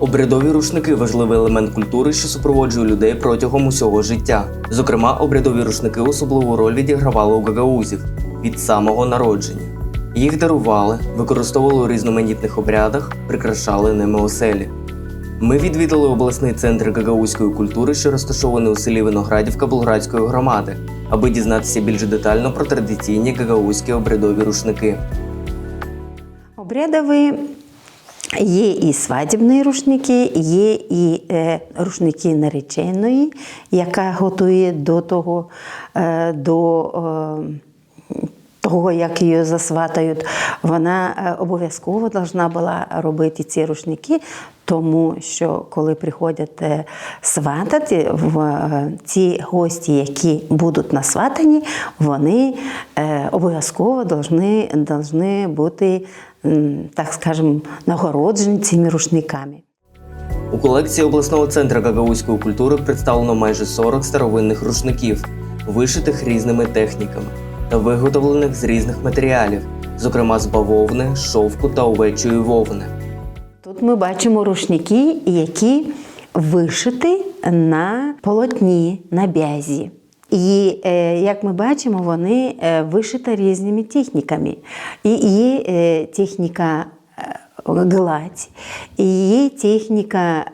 Обрядові рушники важливий елемент культури, що супроводжує людей протягом усього життя. Зокрема, обрядові рушники особливу роль відігравали у гагаузів від самого народження. Їх дарували, використовували у різноманітних обрядах, прикрашали ними оселі. Ми відвідали обласний центр гагаузької культури, що розташований у селі Виноградівка Болградської громади, аби дізнатися більш детально про традиційні гагаузькі обрядові рушники. Обрядові є і свадібні рушники, є і е, рушники нареченої, яка готує до того, е, до е, того, як її засватають. Вона е, обов'язково повинна була робити ці рушники, тому що коли приходять е, сватати, в, е, ці гості, які будуть на сватанні, вони обов'язково повинні бути, так скажемо, нагороджені цими рушниками. У колекції обласного центру гагаузької культури представлено майже 40 старовинних рушників, вишитих різними техніками та виготовлених з різних матеріалів, зокрема з бавовни, шовку та овечої вовни. Тут ми бачимо рушники, які вишиті на полотні, на бязі. І е, як ми бачимо, вони е, вишиті різними техніками. І є е, техніка гладь, і є техніка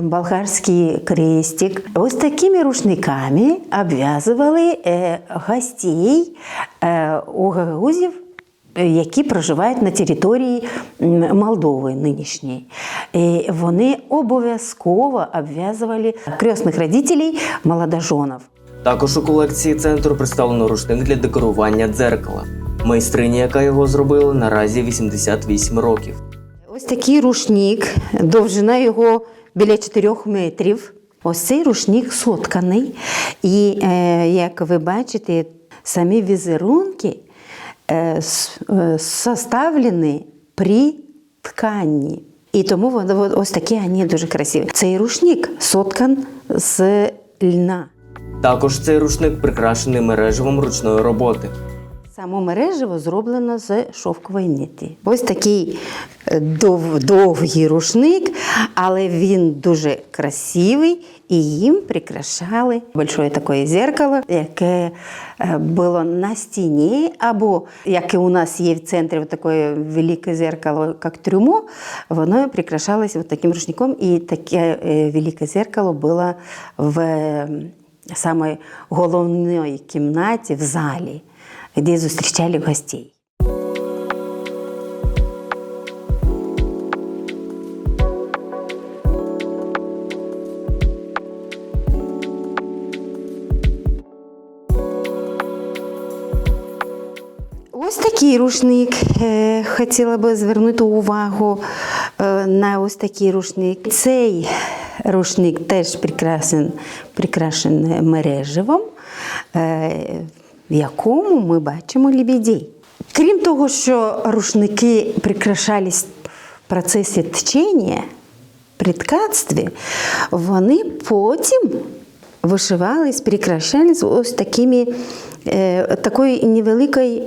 болгарський крестик. Ось такими рушниками обв'язували гостей у гагаузів які проживають на території Молдови нинішньої. І вони обов'язково обв'язували крестних родителей молодожонів. Також у колекції центру представлено рушник для декорування дзеркала. Майстрині, яка його зробила, наразі 88 років. Ось такий рушник, довжина його біля 4 метрів. Ось цей рушник сотканий. І е, як ви бачите, самі візерунки е, е, составлені при тканні. І тому вони ось такі вони дуже красиві. Цей рушник соткан з льна. Також цей рушник прикрашений мереживом ручної роботи. Само мережево зроблено з шовкової ниті. Ось такий е, дов, довгий рушник, але він дуже красивий, і їм прикрашали большое таке зеркало, яке е, було на стіні, або як і у нас є в центрі таке велике зеркало, як трюмо, воно прикрашалось от таким рушником, і таке е, велике зеркало було в е, самій головній кімнаті в залі де зустрічали гостей. Ось такий рушник. Е, Хотіла би звернути увагу е, на ось такий рушник. Цей рушник теж прикрашен, прикрашений мереживом, е, в якому ми бачимо лебедей. Крім того, що рушники прикрашались в процесі тчення, при ткацтві, вони потім вишивались, прикрашались ось такими, е, такою невеликою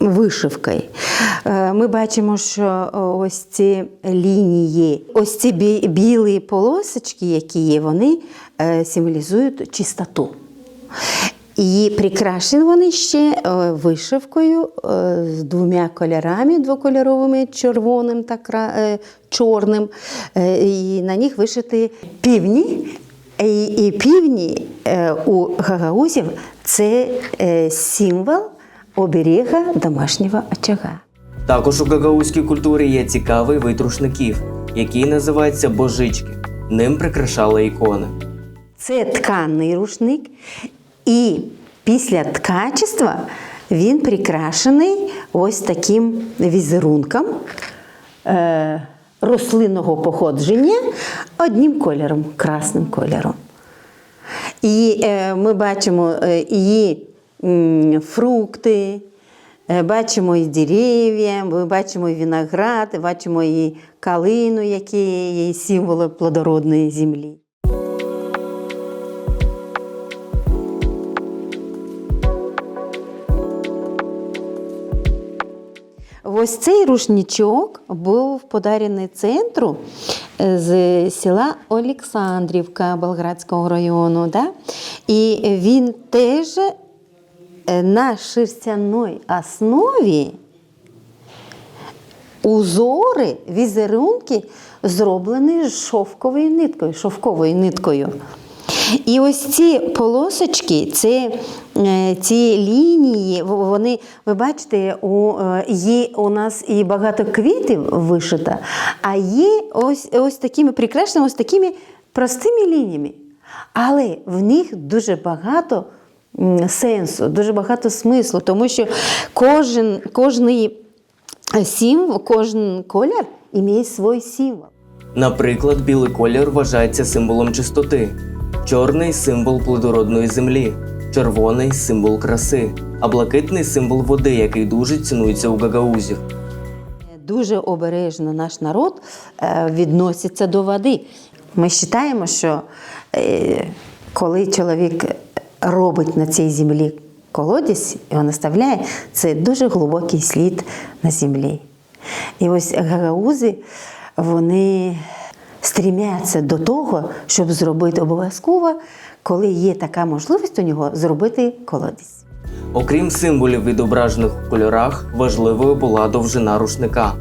вишивкою. Е, Ми бачимо, що ось ці лінії, ось ці білі полосочки, які є, вони е, символізують чистоту. І прикрашені вони ще е, вишивкою е, з двома кольорами, двокольоровими, червоним та е, чорним. Е, І на них вишиті півні. І, півні е, у гагаузів це е, символ оберіга домашнього очага. Також у гагаузькій культурі є цікавий вид рушників, який називається божички. Ним прикрашали ікони. Це тканий рушник, і після ткачества він прикрашений ось таким візерунком е, рослинного походження одним кольором, красним кольором. І е, ми бачимо е, її фрукти, е, бачимо і дерев'я, ми бачимо і виноград, бачимо і калину, які є символи плодородної землі. Ось цей рушничок був подарений центру е, з села Олександрівка Болградського району. Да? І він теж на шерстяної основі узори, візерунки зроблені з шовковою ниткою, шовковою ниткою. І ось ці полосочки, це, е, ці лінії, вони, ви бачите, у, е, є у нас і багато квітів вишито, а є ось, ось такими прикрашеними, ось такими простими лініями. Але в них дуже багато сенсу, дуже багато смислу, тому що кожен, кожний символ, кожен колір має свій символ. Наприклад, білий колір вважається символом чистоти, чорний символ плодородної землі, червоний символ краси, а блакитний символ води, який дуже цінується у гагаузів. Дуже обережно наш народ е, відноситься до води. Ми вважаємо, що е, коли чоловік робить на цій землі колодязь, його наставляє, це дуже глибокий слід на землі. І ось гагаузи, вони стрімяться до того, щоб зробити обов'язково, коли є така можливість у нього, зробити колодязь. Окрім символів, відображених у кольорах, важливою була довжина рушника.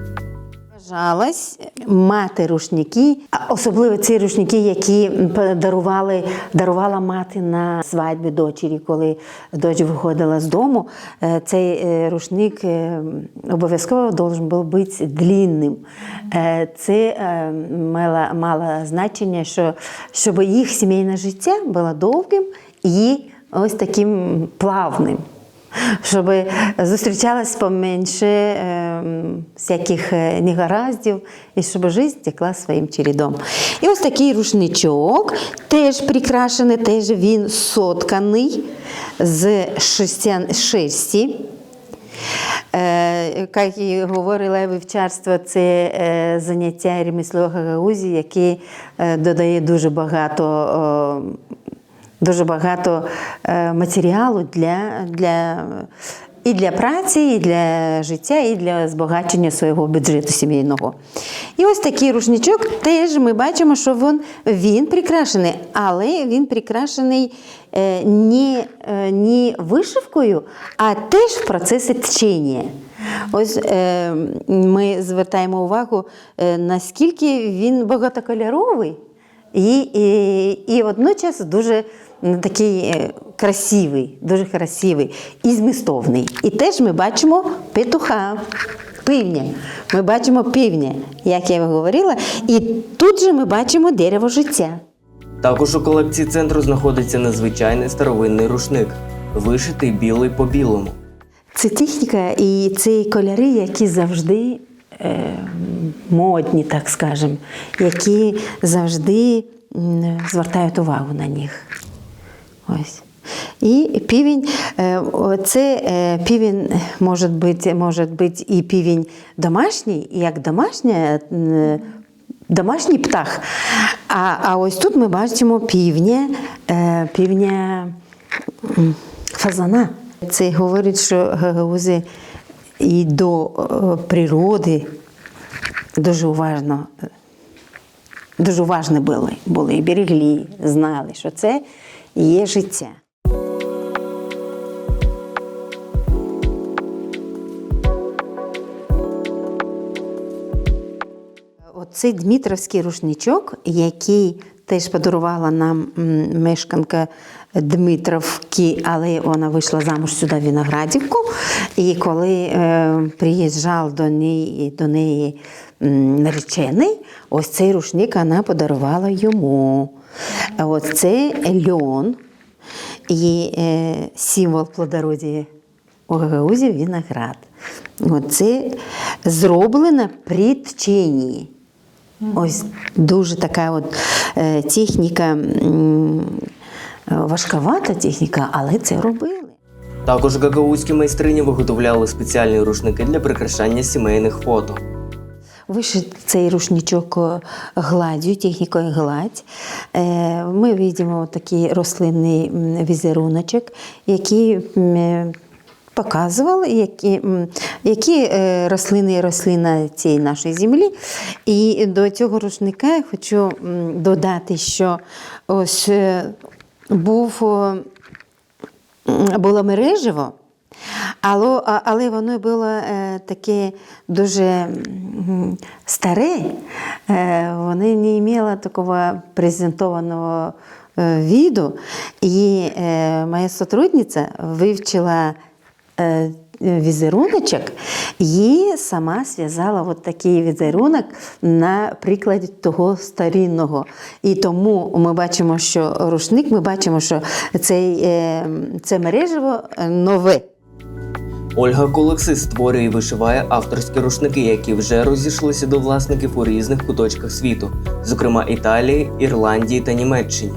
Вважалось мати рушники, особливо ці рушники, які дарували, дарувала мати на свадьбі дочері, коли дочь виходила з дому. Е, Цей е, рушник е, обов'язково був бути длінним. Е, Це е, мало, мало значення, що щоб їх сімейне життя було довгим і ось таким плавним щоб зустрічалось поменше е, всяких е, негараздів, і щоб життя текла своїм чередом. І ось такий рушничок, теж прикрашений, теж він сотканий з шерсті. Е, Як і говорила вивчарство, це е, заняття ремесло Гагаузі, яке додає дуже багато, о, дуже багато е, матеріалу для, для, і для праці, і для життя, і для збагачення свого бюджету сімейного. І ось такий рушничок теж ми бачимо, що він, він прикрашений, але він прикрашений е, не, е, не вишивкою, а теж в процесі тчення. Ось ми звертаємо увагу, наскільки він багатокольоровий і, і, і водночас дуже такий е, красивий, дуже красивий і змістовний. І теж ми бачимо петуха, пивня. Ми бачимо півня, як я говорила, і тут же ми бачимо дерево життя. Також у колекції центру знаходиться незвичайний старовинний рушник, вишитий білий по білому. Це техніка і це кольори, які завжди е, модні, так скажемо, які завжди звертають увагу на них. Ось. І півень, е, це е, півень може бути, може бути і півень домашній, і як домашня, домашній птах. А, а ось тут ми бачимо півня, е, півня фазана. Це говорить, що гагаузи і до е, природи дуже уважно, дуже уважні були, були і берегли, знали, що це є життя. Оцей Дмитровський рушничок, який теж подарувала нам мешканка Дмитровки, але вона вийшла замуж сюди в Виноградівку. І коли е, приїжджав до неї, до неї наречений, ось цей рушник вона подарувала йому. От це льон і е, символ плодородія у Гагаузі виноград. От це зроблено при тченні. Ось дуже така от е, техніка, е, важковата техніка, але це робили. Також гагаузькі майстрині виготовляли спеціальні рушники для прикрашання сімейних фото. Вишит цей рушничок е, гладдю, технікою гладь. Е, Ми бачимо такий рослинний візеруночок, який е, показував, які, які рослини і рослина цієї нашої землі. І до цього рушника я хочу додати, що ось був. було мережево, але, але воно було е, таке дуже старе. Е, воно не мало такого презентованого е, виду. І моя сотрудниця вивчила візеруночок і сама зв'язала от такий візерунок на прикладі того старинного. І тому ми бачимо, що рушник, ми бачимо, що цей, це мережево нове. Ольга Колокси створює і вишиває авторські рушники, які вже розійшлися до власників у різних куточках світу, зокрема Італії, Ірландії та Німеччині.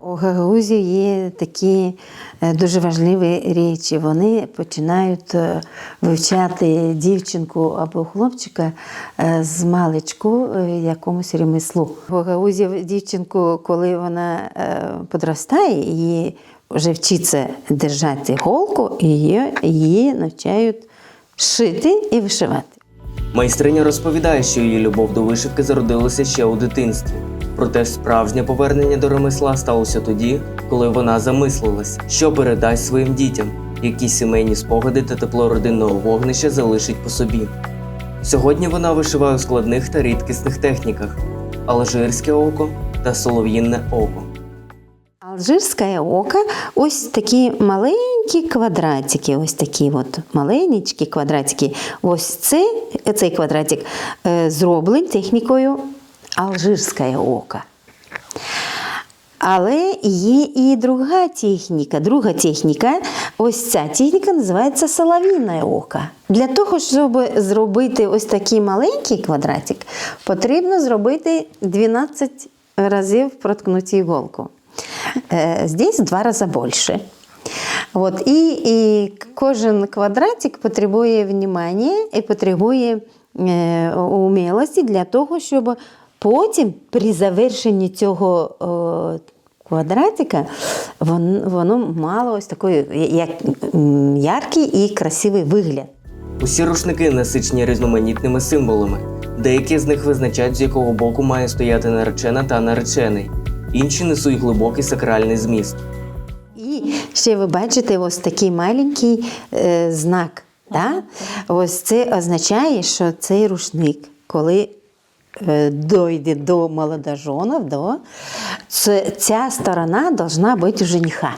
У Гагаузі є такі е, дуже важливі речі. Вони починають е, вивчати дівчинку або хлопчика е, з маличку якомусь ремеслу. У Гагаузі дівчинку, коли вона подростає, її вже вчиться держати голку, і її, її навчають шити і вишивати. Майстриня розповідає, що її любов до вишивки зародилася ще у дитинстві. Проте справжнє повернення до ремесла сталося тоді, коли вона замислилась, що передасть своїм дітям, які сімейні спогади та тепло родинного вогнища залишить по собі. Сьогодні вона вишиває у складних та рідкісних техніках: алжирське око та солов'їнне око. Алжирське око ось такі маленькі квадратики, ось такі от маленькі квадратики. Ось це, цей квадратик е, зроблений технікою алжирське око. Але є і друга техніка. Друга техніка, ось ця техніка називається солов'їне око. Для того, щоб зробити ось такий маленький квадратик, потрібно зробити 12 разів проткнути іголку. Е, Здесь в два рази більше. От, і, і кожен квадратик потребує внимання і потребує е, умілості для того, щоб потім при завершенні цього е, квадратика воно, воно мало ось такий як, яркий і красивий вигляд. Усі рушники насичені різноманітними символами. Деякі з них визначають, з якого боку має стояти наречена та наречений. Інші несуть глибокий сакральний зміст. І ще ви бачите ось такий маленький е, знак. Да? Ось це означає, що цей рушник, коли е, дойде до молодожонів, до, це, ця сторона повинна бути у жениха.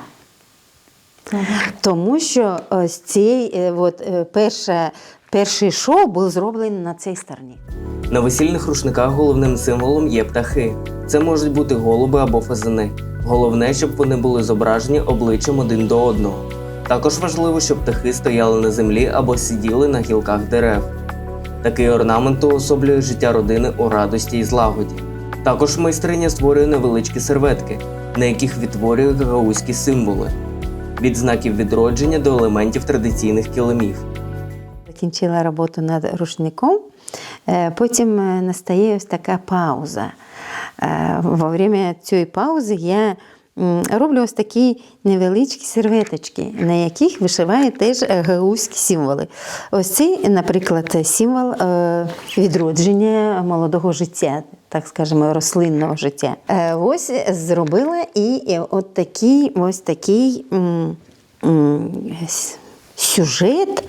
Тому що ось цей е, от, е, перша, перший шоу був зроблений на цій стороні. На весільних рушниках головним символом є птахи. Це можуть бути голуби або фазани. Головне, щоб вони були зображені обличчям один до одного. Також важливо, щоб птахи стояли на землі або сиділи на гілках дерев. Такий орнамент уособлює життя родини у радості і злагоді. Також майстриня створює невеличкі серветки, на яких відтворює гагаузькі символи від знаків відродження до елементів традиційних килимів. Закінчила роботу над рушником. Е, Потім е, настає ось така пауза. Е, Во время цієї паузи я роблю ось такі невеличкі серветочки, на яких вишиваю теж гаузькі символи. Ось цей, наприклад, символ відродження молодого життя, так скажемо, рослинного життя. Ось зробила і от такий, ось такий м, сюжет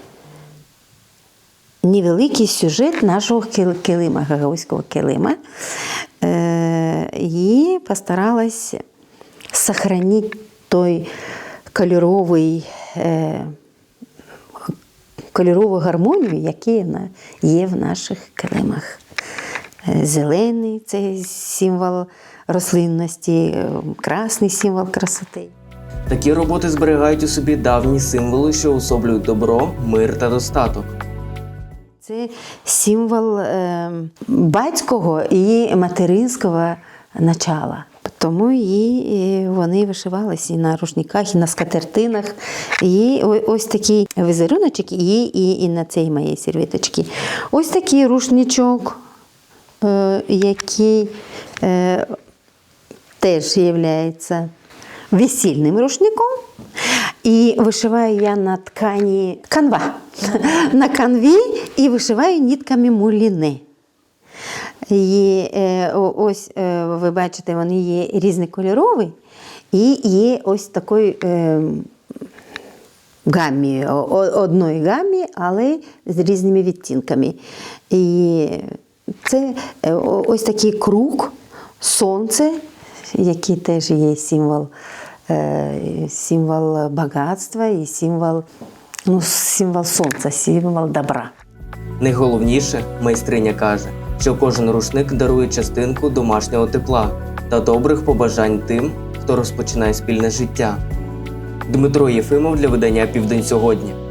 невеликий сюжет нашого кил- килима, гагаузького килима. Е, і постаралась сохранити той кольоровий, е, кольорову гармонію, яка є в наших килимах. Е, Зелений це символ рослинності, красний символ красоти. Такі роботи зберігають у собі давні символи, що особлюють добро, мир та достаток. Це символ е, батького і материнського начала. Тому і вони вишивалися і на рушниках, і на скатертинах. І ось такий візеруночок є і, і на цій моїй сервіточці. Ось такий рушничок, е, який е, теж є весільним рушником. І вишиваю я на ткані канва. На канві і вишиваю нітками муліни. І е, ось е, ви бачите, вони є різнокольорові і є ось такої е, гамі, одної гамі, але з різними відтінками. І це ось такий круг, сонце, який теж є символ, символ багатства і символ, ну, символ сонця, символ добра. Найголовніше, майстриня каже, що кожен рушник дарує частинку домашнього тепла та добрих побажань тим, хто розпочинає спільне життя. Дмитро Єфимов для видання Південь сьогодні.